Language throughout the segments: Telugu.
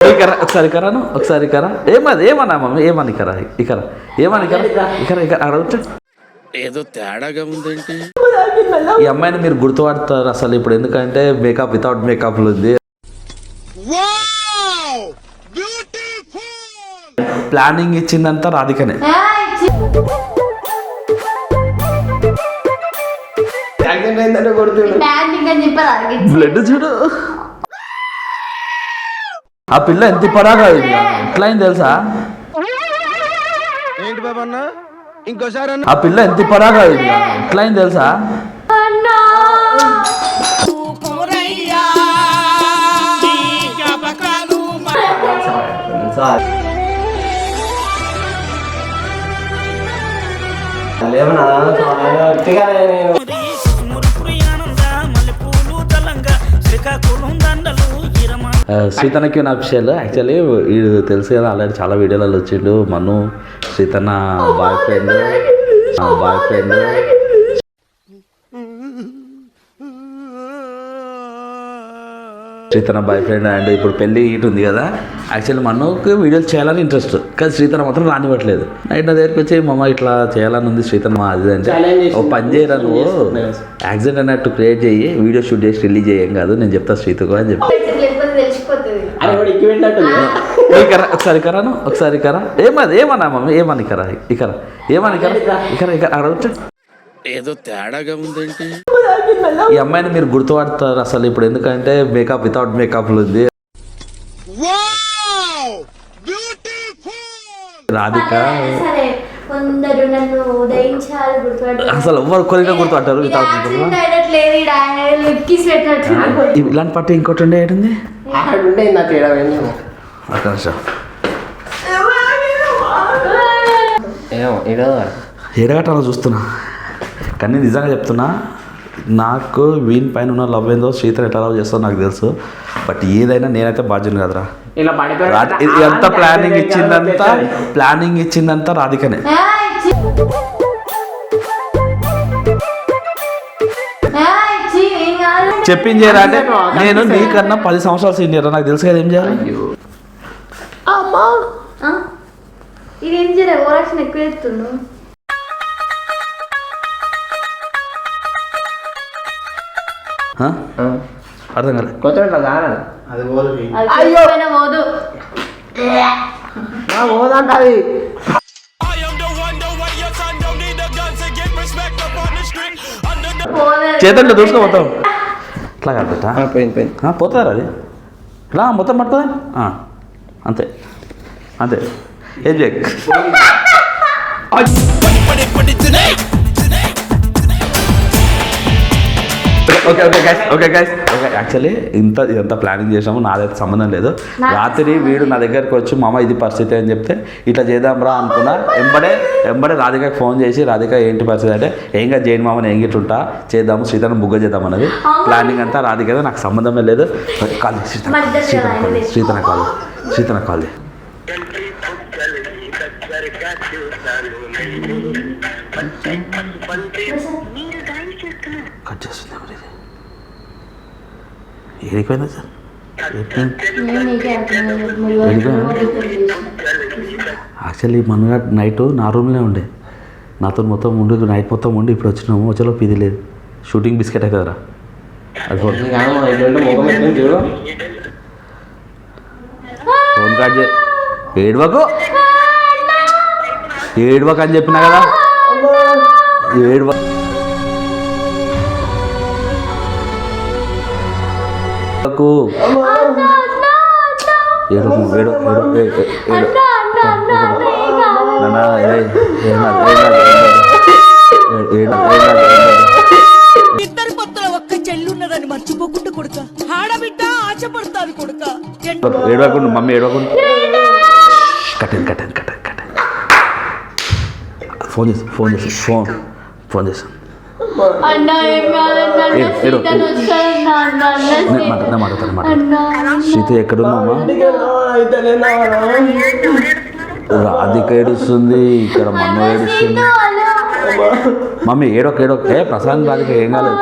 ఇకరా ఒకసారి కరాను ఒకసారి కరా ఏమది ఏమన్నా మమ్మీ ఏమని కరా ఇకర ఏమని కరా ఇకర ఇకర అడగచ్చు ఏదో తేడాగా ఉందేంటి. ఈ అమ్మాయిని మీరు గుర్తుపడతారు అసలు ఇప్పుడు ఎందుకంటే మేకప్ వితౌట్ మేకప్ ఉంది. ప్లానింగ్ ఇచ్చిందంతా రాధికనే. బ్లడ్ చూడు. ఆ పిల్ల ఎంత పడాగా ఎట్లా అయింది తెలుసా? ఏంటి బాబా అన్న? ఇంకోసారి అన్న. ఆ పిల్ల ఎంత పడాగా ఎట్లా అయింది తెలుసా? అన్నా. లేవనా? ఒట్టిగానే నేను ఆ, శ్రీతనకి నా విషయాలు యాక్చువల్లీ వీడు తెలుసు కదా ఆల్రెడీ చాలా వీడియోలలో వచ్చిండు. Manu Shritana boyfriend boyfriend Shritana boyfriend and ఇప్పుడు పెళ్ళి ఇటు ఉంది కదా. యాక్చువల్లీ మనుకు వీడియోలు చేయాలని ఇంట్రెస్ట్ కానీ శ్రీతన మాత్రం రానివ్వట్లేదు. నైట్ నా దగ్గరికి వచ్చి మమ్మ ఇట్లా చేయాలని ఉంది శ్రీతన మా అది అంటే ఓ పని చేయరా నువ్వు? యాక్సిడెంట్ అన్నట్టు క్రియేట్ చేయి వీడియో షూట్ చేసి రిలీజ్ చేయం కాదు. నేను చెప్తా శ్రీతకు అని చెప్పి. ఒకసారి కరాను ఒకసారి కరా ఏమది? ఏమన్నా మమ్మీ ఏమని కరా ఇకర ఏమని కరా ఇకర ఇకర అడగచ్చు ఏదో తేడాగా ఉందేంటి? ఈ అమ్మాయిని మీరు గుర్తుపడతారు అసలు ఇప్పుడు ఎందుకంటే మేకప్ వితౌట్ మేకప్ ఉంది. రాధిక. సరే కొందరు నన్ను ఉదయించాలి గుర్తుపట్టారు అసలు ఎవరు కొరిగా గుర్తుపట్టారు వితౌట్ యాక్సిడెంట్ అయినట్లేదు లిప్కిస్ పెట్టినట్టు. ఇలాంటి పట్టు ఇంకోటి ఉండే ఏంటి? అక్కడ ఉండే నా తేడా పోయిందేమో ఒక నిమిషం. ఏమో ఇడో ఏడగట్టాలో చూస్తున్నా. కానీ నిజంగా చెప్తున్నా నాకు వీన్ పైన ఉన్న లవ్ ఏందో శ్రీతర్ ఎట్లా లవ్ చేస్తుందో నాకు తెలుసు. బట్ ఏదైనా నేనైతే బాధ్యుని కదరా. ఎంత ప్లానింగ్ ఇచ్చిందంతా ప్లానింగ్ ఇచ్చిందంతా రాధికనే. చెప్పింది చేయరా అంటే నేను నీకన్నా పది సంవత్సరాలు సీనియర్ నాకు తెలుసు కదా ఏం చేయాలి? ఇదేం జర ఓరాక్షన్ ఎక్కువ ఎత్తుండు అర్థం కాలే. కొత్త ఇట్లా కావాలి అది పోయిన పోదు నా పోదంట అది. పోదు చేతంలో దూసుకోపోతావు ఇట్లా కాదు బిడ్డ. పోయింది పోతారా అది? ఇలా మొత్తం పట్టుకోదా ఆ, అంతే. అంతే. ఏం చేయ okay okay guys okay guys okay actually ఇంత ఇదంతా ప్లానింగ్ చేసాము నాదైతే సంబంధం లేదు. రాత్రి వీడు నా దగ్గరికి వచ్చి మామ ఇది పరిస్థితి అని చెప్తే ఇట్లా చేద్దాం రా అనుకున్నా. ఎంబడే ఎంబడే రాధికకి ఫోన్ చేసి రాధిక ఏంటి పరిస్థితి అంటే ఏంగా జైన్ మామని ఏం గిట్లుంటా చేద్దాము సీతను బుగ్గ చేద్దాం అన్నది. ప్లానింగ్ అంతా రాధిక నాకు సంబంధమే లేదు. కాల్ శ్రీతన మరి ఇద్దరు శ్రీతన కదా, కాల్ కట్ చేస్తుంది. ఏడిపోయిందా సార్? యాక్చువల్లీ మన నైట్ నా రూమ్లో ఉండే. నాతో మొత్తం ఉండి నైట్ మొత్తం ఉండి ఇప్పుడు వచ్చినాము. వచ్చేలో ఇది లేదు. షూటింగ్ బిస్కెట్ అవుతుందిరా అది ఫోన్. కార్డ్ చే ఏడవకు? ఏడవకు అని చెప్పినా కదా? ఏడవ ఏడవకు. ఏడు, ఏం కాదు, ఏం కాదు. ఇద్దరి పొత్తుల ఒక్క చెల్లున్నదని మర్చిపోకుండా కొడుక. ఆడబిడ్డ ఆశపడతాది కొడుక. ఏడవకుండా మమ్మీ ఏడవకుండా. కట్టండి కట్టండి కట్టండి కట్టండి. ఫోన్ చేసి ఫోన్ చేసి ఫోన్ ఫోన్ చేసాను అన్నా ఏం కాదన్నా సీతను అన్నా మాట్లాడతాను అన్నా. శ్రీతు ఎక్కడున్నామా రాధిక ఏడుస్తుంది ఇక్కడ మన్ను ఏడుస్తుంది. మమ్మీ ఏడొక ఏడొక ఏ ప్రశాంత్ రాధిక ఏం కాలేదు?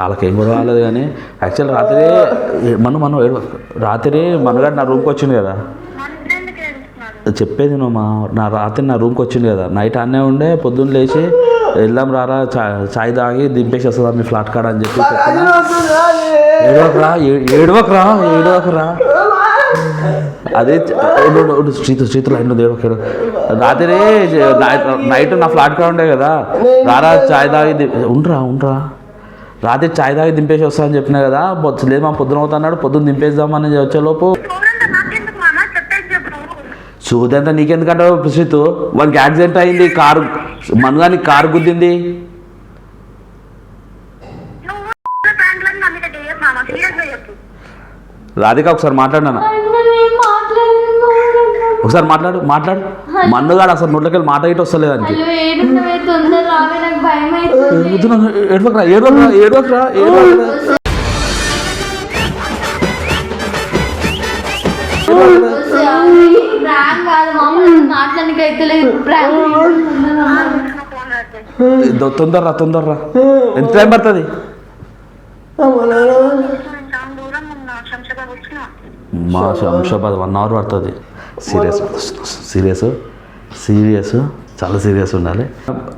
వాళ్ళకి ఏం కూడా రాలేదు కానీ యాక్చువల్ రాత్రి మనం మనం ఏడు. రాత్రి మనగాడు నా రూమ్కి వచ్చింది కదా. చెప్పేది నువ్వు మా నా రాత్రి నా రూమ్కి వచ్చింది కదా. నైట్ అన్నే ఉండే పొద్దున్న లేచి వెళ్దాం రారా చా- చాయ్ తాగి దింపేసి వస్తుందా మీ ఫ్లాట్ కాడ అని చెప్పి ఏడవకరా ఏడవకరా ఏడవకరా. అదే చ- ఉండు, ఉండు, శ్రీతు శ్రీతు లైన్ ఏడవక రాత్రి నైట్ నా ఫ్లాట్ కాడ ఉండే కదా. రారా చాయ్ తాగి ఉండరా ఉండరా. రాత్రి చాయ్ తాగి దింపేసి వస్తా అని చెప్పినా కదా. లేదు మా పొద్దున అవుతా అన్నాడు పొద్దున్న దింపేద్దామని వచ్చేలోపు సూదంతా నీకెందుకంటే శ్రీతు వానికి యాక్సిడెంట్ అయింది కారు మనగానికి కారు గుద్దింది. రాధిక ఒకసారి మాట్లాడినా ఒకసారి మాట్లాడు మాట్లాడు. మన్నుగాడు అసలు నోట్లోకి మాట ఇటు వస్తలేదు దానికి ఏడవకురా ఏడవకురా ఏడవకురా. తొందరరా తొందరరా. ఎంత టైం పడుతుంది? మా శంషాబాద్ వన్ అవర్ పడుతుంది. సీరియస్ సీరియస్ సీరియస్ చాలా సీరియస్ ఉండాలి.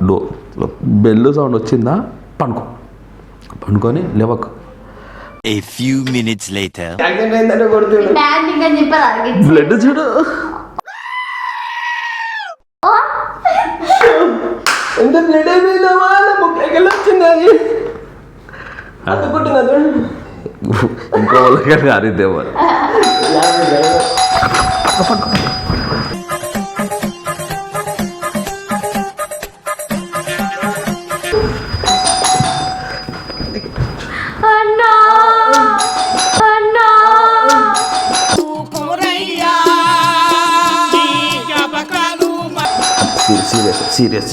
డో బెల్ సౌండ్ వచ్చిందా? పండుకో. పండుకొని లేవకు. A few minutes later. Blood చూడు. ఎంత బ్లడ్ అయిపోయిందమ్మా నా ముక్కలకెళ్ళి వచ్చింది అది చూడు ఇంకో వాళ్ళకి కారిద్దేమో It.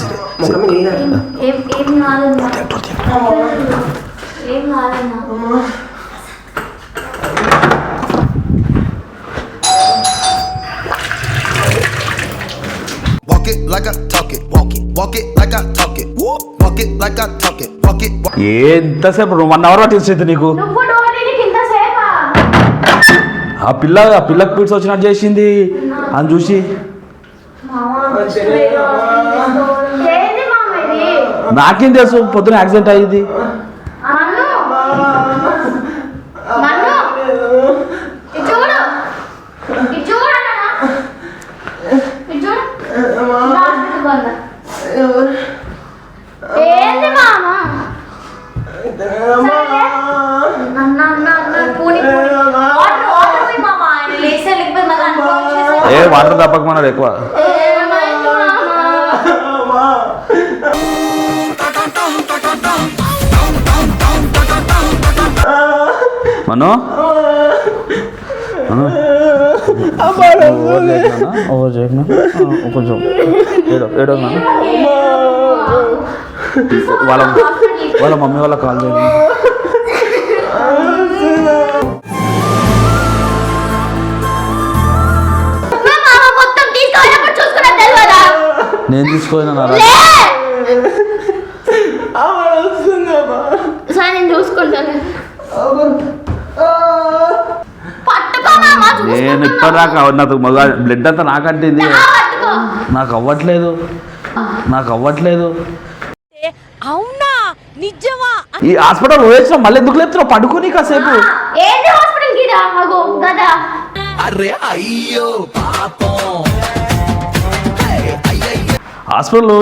Walk ఎంతసేపు వన్ అవర్ పట్టింది నీకు? నువ్వు ఆ పిల్ల ఆ పిల్లకి పీడ్స్ వచ్చినట్టు చేసింది. అని చూసి. నాకేం తెలుసు పొద్దున యాక్సిడెంట్ అయ్యింది. మన్ను. మన్ను. ఇటు చూడు. మను. ఓవర్ కొంచెం. ఏడో ఏడో. వాళ్ళ వాళ్ళ మమ్మీ వాళ్ళ కాల్ చేయండి నేను తీసుకోయినా నా లే! ఆమె వస్తుందమ్మా సరే నేను చూసుకుంటాను. నేను ఇప్పటిదాకా నాకు మగ బ్లడ్ అంతా నాకంటింది. నాకు అవ్వట్లేదు. నాకు అవ్వట్లేదు. అవునా? నిజమా? ఈ హాస్పిటల్ పోయేసిన మళ్ళీ ఎందుకు లేపుతున్నావు? పడుకొని కాసేపు. ఏంటి హాస్పిటల్కి రా? అగో కదా హాస్పిటల్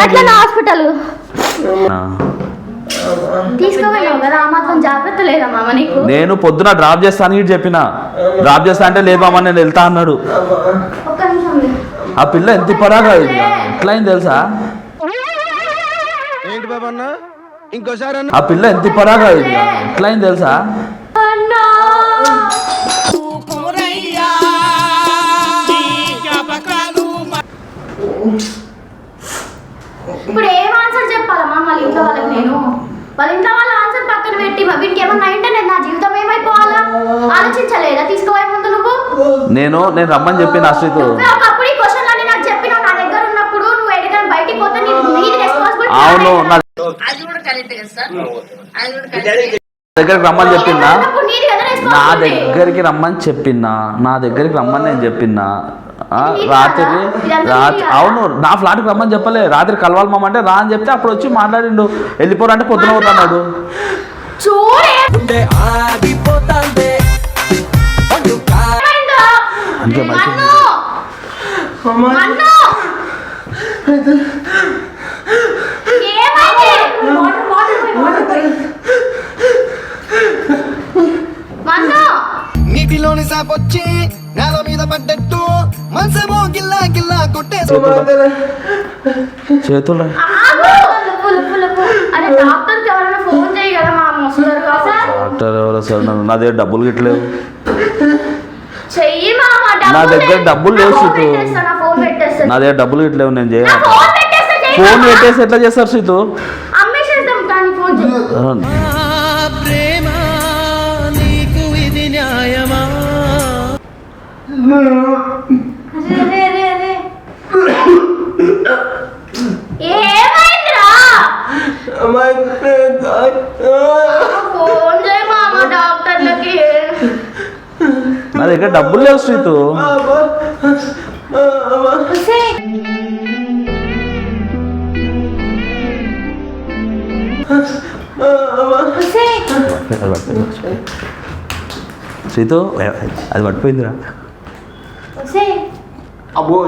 గట్ల హాస్పిటల్? తీసుకోగలవు కదా ఆ మాత్రం జాగ్రత్త లేదా మామ నీకు? నేను పొద్దున డ్రాప్ చేస్తాను ఇటు చెప్పిన. డ్రాప్ చేస్తా అంటే లేదమ్మా నేను వెళ్తా అన్నాడు. ఒక్క నిమిషం ఉండు. ఆ పిల్ల ఎంత పడాగా ఎట్లా అయింది తెలుసా? ఏంటి బాబా అన్న? ఇంకోసారి అన్న. ఆ పిల్ల ఎంత పడాగా ఎట్లా అయింది తెలుసా? అన్నా. ఇప్పుడు ఏం ఆన్సర్ చెప్పాలమ్మా వాళ్ళ ఇంట్లో వాళ్ళకి నేను? వాళ్ళ ఇంట్లో వాళ్ళ ఆన్సర్ పక్కన పెట్టి అయింటే నేను నా జీవితం ఏమైపోవాలా? ఆలోచించలేదా? తీసుకోవాలి ముందు నువ్వు? నేను నేను రమ్మని చెప్పిన నువ్వే ఒకప్పుడు ఈ క్వశ్చన్ అన్ని నాకు చెప్పినావు నా దగ్గర ఉన్నప్పుడు. నువ్వు ఎడిగిన బయటికి పోతే నీది రెస్పాన్సిబిలిటీ అవును నా అది కూడా కరెక్ట్ కదా సార్. అది కూడా కరెక్ట్ దగ్గరికి రమ్మని చెప్పిందా నా. దగ్గరికి రమ్మని చెప్పినా? నా దగ్గరికి రమ్మని నేను చెప్పినా? ఆ, ఇది రాత్రి రాత్రి అవును నా ఫ్లాట్కి రమ్మని చెప్పలే రాత్రి కలవాలి మామ అంటే రా అని చెప్తే అప్పుడు వచ్చి మాట్లాడిండు వెళ్ళిపోరంటే పొద్దున పోతున్నాడు? అంతే మంచిది. మన్ను! మన్ను! ఏమైంది? మన్ను! నీటిలోని సాపొచ్చి నేల మీద పడ్డట్టు మాంసమో గిల్లా గిల్లా కొట్టే చేతులు. డాక్టర్ ఎవరో సార్? నా దగ్గర డబ్బులు గిట్లేవు నా దగ్గర డబ్బులు లేవు సీతు. నా దగ్గర డబ్బులు గిట్లేవు నేను చేయాలి ఫోన్ పెట్టేసి ఎట్లా చేస్తారు సీతు? ప్రేమ నీకు ఇది న్యాయమా? దగ్గర డబ్బులు లేవు శ్రీతు. శ్రీతు అది పడిపోయిందిరా. అబ్బో.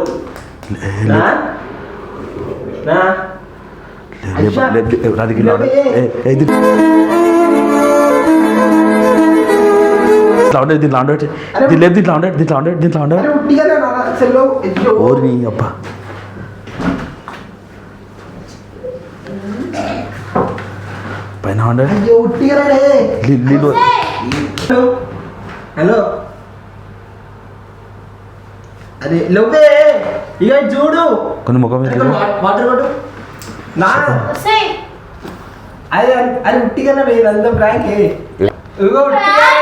రాధికి ఇట్లా ఉండేది దీంట్లో ఉండేది దీని లేదు దీంట్లో ఉండేది దీంట్లో ఉండేది దీంట్లో ఉండేది ఓర్ని అప్ప పైన హలో అదే లవ్వే ఇక చూడు కొన్ని ముఖం వాటర్ కొట్టు నా అదే అరే ఉట్టిగా వేయదు అంత ప్రాంకే ఇగో ఉట్టిగా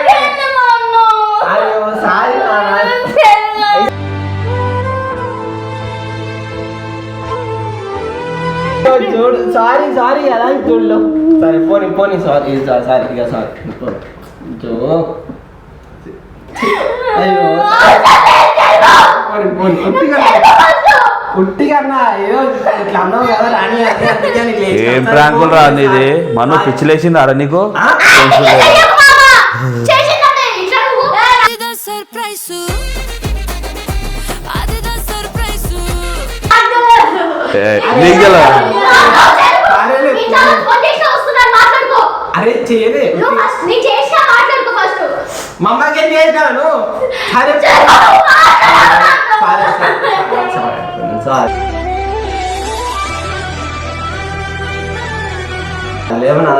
సారీ సారీ అలా చూడలో సరే పోనీ పోనీ సారీ సారీ ఇక సారీ అయ్యో. పోనీ పోనీ ఉట్టిగా ఉట్టిగా అన్న అయ్యో ఇట్లా అన్నావు కదా రాని అంటే అందుకే నీకు లేచి ఏం. ప్రాంకులు రా నీది. మను పిచ్చిలేసింది అరా నీకు? టెన్షన్ లేదు. చెయ్యకు మామ. చేసిందంటే ఇట్లా నువ్వు. అదిదా సర్ప్రైజ్ అదిదా సర్ప్రైజ్ ఏ, నీకు తెలవదా? సరేలే, నీ చాలా ఫోన్ చేసినా వస్తున్నాను, మాట్లాడుకో. అరే చేయలే నువ్వు ఫస్ట్ నీ చేసినా మాట్లాడుకో ఫస్ట్ మా అమ్మకి ఏం చేసినాను లేవనా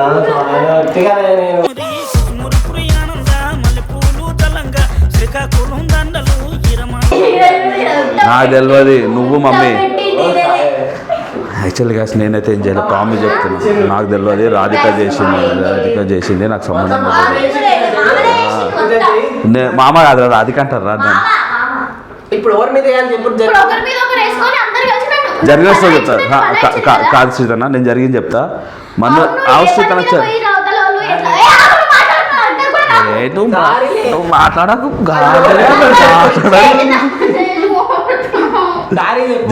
నేను నాకు తెలియదు నువ్వు మమ్మీ. యాక్చువల్గా నేనైతే ఏం చేయాలి పాము చెప్తున్నాను నాకు తెలియదు రాధిక చేసింది రాధిక చేసింది నాకు సంబంధం లేదు. మామ కాదు రాధిక అంటారు రా ఇప్పుడు ఎవరి మీద జరిగేస్తా కాదు సీతన్న నేను జరిగింది చెప్తా. మన అవసరం నువ్వు నువ్వు మాట్లాడకు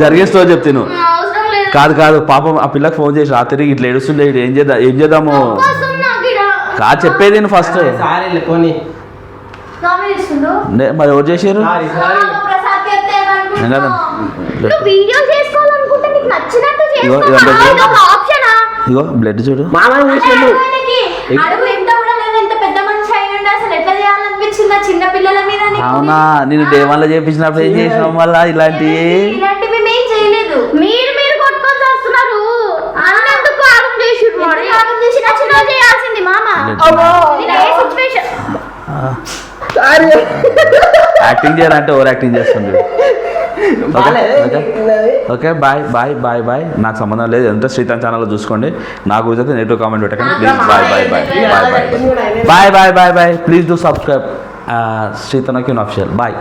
జరిగే చెప్తాను చెప్తే నువ్వు. కాదు కాదు పాపం ఆ పిల్లకి ఫోన్ చేసి రాత్రి ఇట్లా ఏడుస్తుండే ఏం చేద్దాం ఏం చేద్దాము? కాదు చెప్పేది నేను ఫస్ట్ మరి ఎవరు చేసారు ఇగో బ్లడ్ చూడు. అవునా నేను డే వన్లో చేపించినప్పుడు ఏం చేసినాం మళ్ళీ ఇలాంటివి చేయాల్సింది మామ. యాక్టింగ్ చేయాలంటే ఓవర్ యాక్టింగ్ చేస్తుంది okay okay. Bye bye bye bye. నాకు సంబంధం లేదు. ఎంత శ్రీకాంత్ ఛానల్లో చూసుకోండి. నా గురించి అయితే నెగిటివ్ కామెంట్ పెట్టకండి. Please bye bye bye. Bye bye bye. Bye bye bye. Please do subscribe శ్రీతనకి official bye